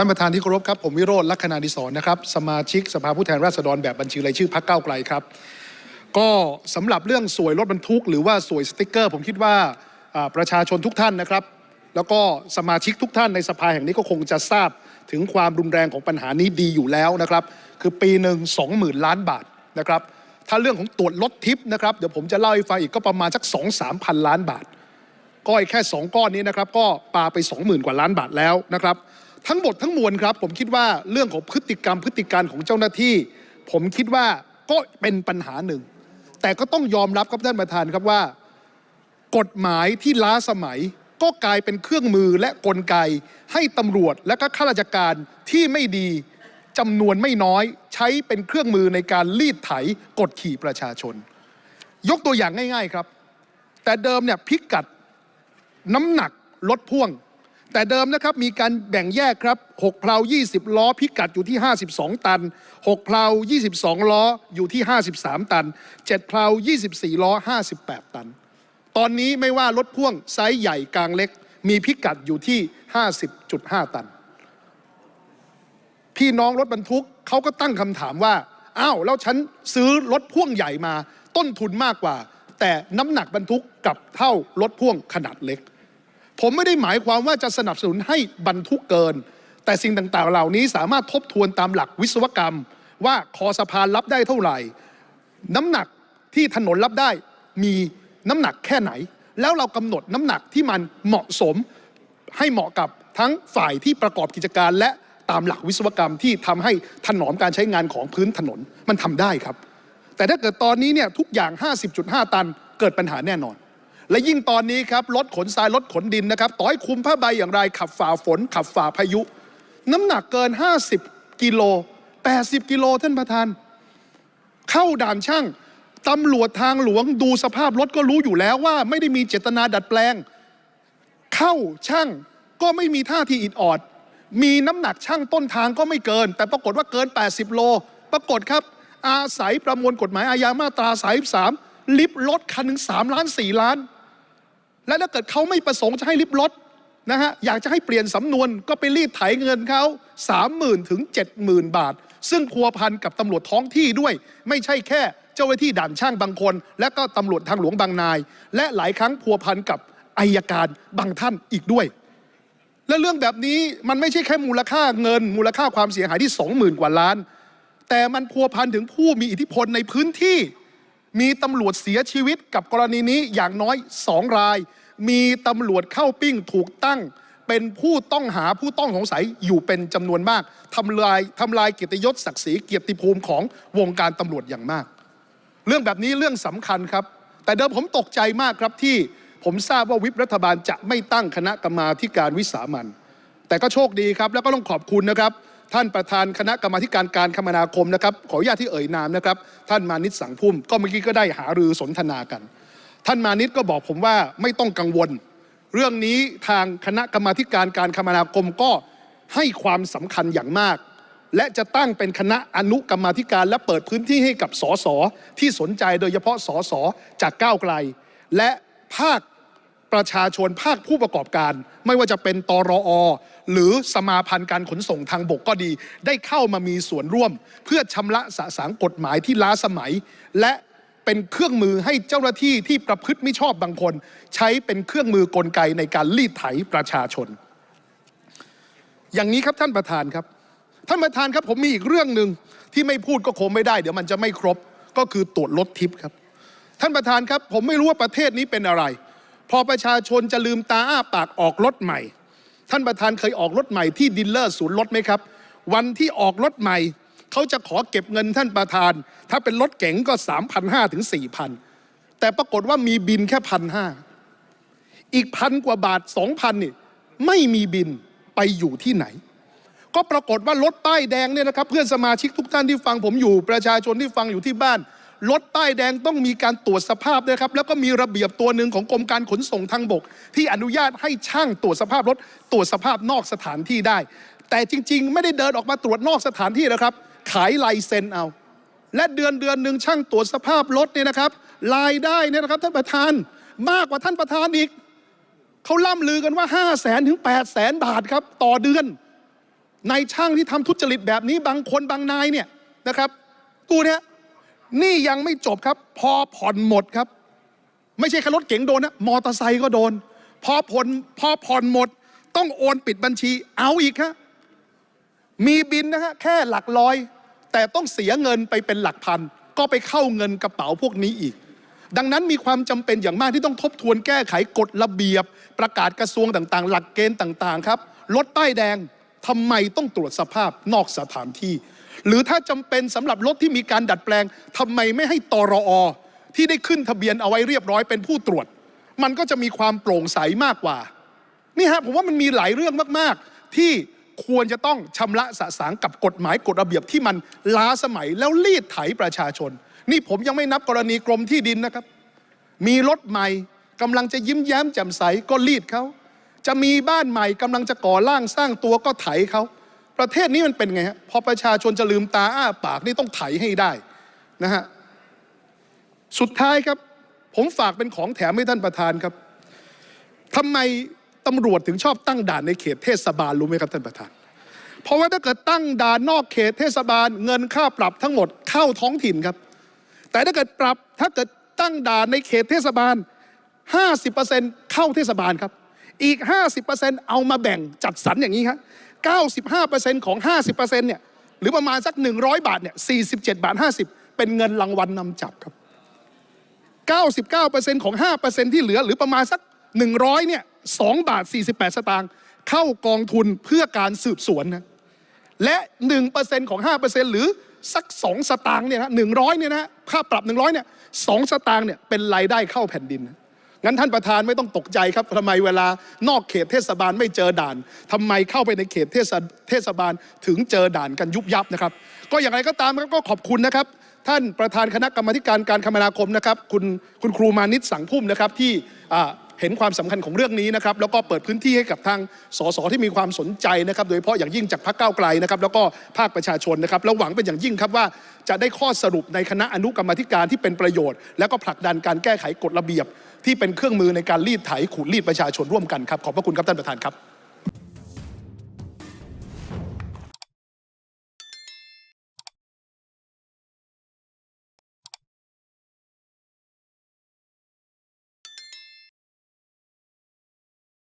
ท่านประธานที่เคารพครับ ผมวิโรจน์ลักษณาดิศรนะครับ สมาชิกสภาผู้แทนราษฎรแบบบัญชีรายชื่อพรรคก้าวไกลครับ ก็สำหรับเรื่องสวยรถบรรทุก หรือว่าสวยสติกเกอร์ ผมคิดว่าประชาชนทุกท่านนะครับ แล้วก็สมาชิกทุกท่านในสภาแห่งนี้ก็คงจะทราบถึงความรุนแรงของปัญหานี้ดีอยู่แล้วนะครับ คือปีหนึ่ง20,000ล้านบาทนะครับ ถ้าเรื่องของตรวจรถทิปนะครับเดี๋ยวผมจะเล่าให้ฟังอีกก็ประมาณสัก2 3พันล้านบาทก้อยแค่ 2 ก้อนนี้นะครับก็ปาไป 20,000 กว่าล้านบาทแล้วนะครับ ทั้งหมดทั้งมวลครับ ผมคิดว่าเรื่องของพฤติกรรมพฤติการของเจ้าหน้าที่ ผมคิดว่าก็เป็นปัญหาหนึ่ง แต่ก็ต้องยอมรับครับท่านประธานครับว่า กฎหมายที่ล้าสมัยก็กลายเป็นเครื่องมือและกลไก ให้ตำรวจและก็ข้าราชการที่ไม่ดีจำนวนไม่น้อย ใช้เป็นเครื่องมือในการลีดไถกดขี่ประชาชน ยกตัวอย่างง่าย ๆครับ แต่เดิมเนี่ยพิกัดน้ำหนักรถพ่วง แต่เดิมนะครับมีการแบ่งแยกครับ6เพลา20 ล้อพิกัดอยู่ที่ 52 ตัน 6เพลา22 ล้ออยู่ที่ 53 ตัน 7เพลา24 ล้อ 58 ตัน ตอนนี้ไม่ว่ารถพ่วงไซส์ใหญ่กลางเล็ก มีพิกัดอยู่ที่ 50.5 ตัน พี่น้องรถบรรทุกเขาก็ตั้งคำถามว่าอ้าวแล้วฉันซื้อรถพ่วงใหญ่มา ต้นทุนมากกว่า แต่น้ำหนักบรรทุกกับเท่ารถพ่วงขนาดเล็ก ผมไม่ได้หมายความว่าจะสนับสนุนให้บรรทุกเกิน แต่สิ่งต่างๆ เหล่านี้สามารถทบทวนตามหลักวิศวกรรม ว่าคอสะพานรับได้เท่าไหร่ น้ำหนักที่ถนนรับได้มีน้ำหนักแค่ไหน แล้วเรากำหนดน้ำหนักที่มันเหมาะสมให้เหมาะกับทั้งฝ่ายที่ประกอบกิจการและตามหลักวิศวกรรมที่ทำให้ถนอมการใช้งานของพื้นถนนมันทำได้ครับ แต่ถ้าเกิดตอนนี้เนี่ยทุกอย่าง 50.5 ตันเกิดปัญหาแน่นอน และยิ่งตอนนี้ครับรถขนทรายรถขนดินนะครับต่อให้คุมผ้าใบอย่างไรขับฝ่าฝน ขับฝ่าพายุ น้ำหนักเกิน 50 กิโล 80 กิโลท่านประธาน เข้าด่านช่างตำรวจทางหลวงดูสภาพรถก็รู้อยู่แล้วว่า ไม่ได้มีเจตนาดัดแปลง เข้าช่างก็ไม่มีท่าทีอิดออด มีน้ำหนักช่างต้นทางก็ไม่เกิน แต่ปรากฏว่าเกิน 80 โล ปรากฏครับ อาศัยประมวลกฎหมายอาญามาตรา 33 ลิฟต์รถคันหนึ่ง3ล้าน 4 ล้าน และถ้าเกิดเขาไม่ประสงค์จะให้ลิฟต์รถนะฮะอยากจะให้เปลี่ยนสำนวนก็ไปรีดไถเงินเขา30,000ถึง70,000 บาท ซึ่งพัวพันกับตำรวจท้องที่ด้วย ไม่ใช่แค่เจ้าหน้าที่ด่านช่างบางคน และก็ตำรวจทางหลวงบางนาย และหลายครั้งพัวพันกับอายการบางท่านอีกด้วย และเรื่องแบบนี้มันไม่ใช่แค่มูลค่าเงิน มูลค่าความเสียหายที่ 20,000 กว่าล้าน แต่มันพัวพันถึงผู้มีอิทธิพลในพื้นที่ มีตำรวจเสียชีวิตกับกรณีนี้อย่างน้อยสองราย มีตำรวจเข้าปิ้งถูกตั้ง เป็นผู้ต้องหาผู้ต้องสงสัยอยู่เป็นจำนวนมากทำลายทำลายเกียรติยศศักดิ์ศรีเกียรติภูมิของวงการตำรวจอย่างมาก เรื่องแบบนี้เรื่องสำคัญครับ แต่เดิมผมตกใจมากครับที่ผมทราบว่าวิปรัฐบาลจะไม่ตั้งคณะกรรมาการวิสามันแต่ก็โชคดีครับ แล้วก็ต้องขอบคุณนะครับ ท่านประธานคณะกรรมาธิการการคมนาคมนะครับ ขออนุญาตที่เอ่ยนามนะครับ ท่านมานิตสังพุ่ม ก็เมื่อกี้ก็ได้หารือสนทนากัน ท่านมานิตก็บอกผมว่าไม่ต้องกังวล เรื่องนี้ทางคณะกรรมาธิการการคมนาคมก็ให้ความสำคัญอย่างมาก และจะตั้งเป็นคณะอนุกรรมาธิการ และเปิดพื้นที่ให้กับสสที่สนใจโดยเฉพาะสสจากก้าวไกล และภาค ประชาชนภาคผู้ประกอบการ ไม่ว่าจะเป็นตรอ หรือสมาพันธ์การขนส่งทางบกก็ดี ได้เข้ามามีส่วนร่วม เพื่อชำระสะสางกฎหมายที่ล้าสมัย และเป็นเครื่องมือให้เจ้าหน้าที่ที่ประพฤติไม่ชอบบางคน ใช้เป็นเครื่องมือกลไกในการลีดไถประชาชน อย่างนี้ครับท่านประธานครับ ท่านประธานครับผมมีอีกเรื่องหนึ่งที่ไม่พูดก็คงไม่ได้ เดี๋ยวมันจะไม่ครบก็คือตรวจรถทิพย์ครับ ท่านประธานครับ ผมไม่รู้ว่าประเทศนี้เป็นอะไร พอประชาชนจะลืมตาอ้าปากออกรถใหม่ ท่านประธานเคยออกรถใหม่ที่ดิลเลอร์ศูนย์รถไหมครับ วันที่ออกรถใหม่ เขาจะขอเก็บเงินท่านประธาน ถ้าเป็นรถเก๋งก็ 3,500 ถึง 4,000 แต่ปรากฏว่ามีบินแค่พันห้าอีกพันกว่าบาท 2,000นี่ไม่มีบินไปอยู่ที่ไหน ก็ปรากฏว่ารถป้ายแดงเนี่ยนะครับ เพื่อนสมาชิกทุกท่านที่ฟังผมอยู่ประชาชนที่ฟังอยู่ที่บ้าน รถป้ายแดงต้องมีการตรวจสภาพด้วยครับ แล้วก็มีระเบียบตัวหนึ่งของกรมการขนส่งทางบก ที่อนุญาตให้ช่างตรวจสภาพรถตรวจสภาพนอกสถานที่ได้ แต่จริง ๆ ไม่ได้เดินออกมาตรวจนอกสถานที่นะครับ ขายลายเซ็นเอา และเดือนเดือนหนึ่งช่างตรวจสภาพรถเนี่ยนะครับรายได้เนี่ยนะครับท่านประธานมากกว่าท่านประธานอีกเขาล่ำลือกันว่า 5 0 0แสนถึง 8 0 0แสนบาทครับต่อเดือนในช่างที่ทำทุจริตแบบนี้บางคนบางนายเนี่ยนะครับกูเนี่ย นี่ยังไม่จบครับ พอผ่อนหมดครับ ไม่ใช่แค่รถเก๋งโดนนะมอเตอร์ไซค์ก็โดน พอผ่อนพอผ่อนหมด ต้องโอนปิดบัญชีเอาอีกฮะมีบินนะฮะแค่หลักร้อย แต่ต้องเสียเงินไปเป็นหลักพัน ก็ไปเข้าเงินกระเป๋าพวกนี้อีก ดังนั้นมีความจำเป็นอย่างมากที่ต้องทบทวนแก้ไขกฎระเบียบ ประกาศกระทรวงต่างๆ หลักเกณฑ์ต่างๆ ครับรถป้ายแดงทำไมต้องตรวจสภาพนอกสถานที่ หรือถ้าจำเป็นสำหรับรถที่มีการดัดแปลงทำไมไม่ให้ตรอที่ได้ขึ้นทะเบียนเอาไว้เรียบร้อยเป็นผู้ตรวจ มันก็จะมีความโปร่งใสมากกว่านี่ฮะผมว่ามันมีหลายเรื่องมากๆ ที่ควรจะต้องชำระสะสางกับกฎหมายกฎระเบียบที่มันล้าสมัยแล้วรีดไถประชาชน นี่ผมยังไม่นับกรณีกรมที่ดินนะครับ มีรถใหม่กำลังจะยิ้มแย้มแจ่มใสก็รีดเขาจะมีบ้านใหม่กำลังจะก่อร่างสร้างตัวก็ไถเขา ประเทศนี้มันเป็นไงฮะพอประชาชนจะลืมตาอ้าปากนี่ต้องไถให้ได้นะฮะสุดท้ายครับ ผมฝากเป็นของแถมให้ท่านประธานครับทำไมตำรวจถึงชอบตั้งด่านในเขตเทศบาลรู้ไหมครับท่านประธาน เพราะว่าถ้าเกิดตั้งด่านนอกเขตเทศบาลเงินค่าปรับทั้งหมดเข้าท้องถิ่นครับ แต่ถ้าเกิดปรับถ้าเกิดตั้งด่านในเขตเทศบาล 50%เข้าเทศบาลครับ อีก 50%เอามาแบ่งจัดสรรอย่างนี้ครับ 95%ของ 50%เนี่ยหรือประมาณสัก 100 บาทเนี่ย47บาท50 เป็นเงินรางวัลนำจับครับ 99%ของ 5%ที่เหลือหรือประมาณสัก 100เนี่ย2บาท 48 สตางค์เข้ากองทุนเพื่อการสืบสวนนะและ 1%ของ 5%หรือสัก 2 สตางค์เนี่ยนะ100เนี่ยนะค่าปรับ 100เนี่ย2สตางค์เนี่ยเป็นรายได้เข้าแผ่นดินนะ งั้นท่านประธานไม่ต้องตกใจครับทำไมเวลานอกเขตเทศบาลไม่เจอด่านทำไมเข้าไปในเขตเทศเทศบาลถึงเจอด่านกันยุบยับนะครับ ก็อย่างไรก็ตามครับก็ขอบคุณนะครับ ท่านประธานคณะกรรมการการคมนาคมนะครับ คุณคุณครูมานิตสังพุ่มนะครับที่อ่า เห็นความสำคัญของเรื่องนี้นะครับแล้วก็เปิดพื้นที่ให้กับทางสสที่มีความสนใจนะครับโดยเฉพาะอย่างยิ่งจากพรรคก้าวไกลนะครับแล้วก็ภาคประชาชนนะครับแล้วหวังเป็นอย่างยิ่งครับว่าจะได้ข้อสรุปในคณะอนุกรรมธิการที่เป็นประโยชน์ แล้วก็ผลักดันการแก้ไขกฎระเบียบ ที่เป็นเครื่องมือในการรีดไถขูดรีดประชาชนร่วมกันครับขอบพระคุณครับท่านประธานครับ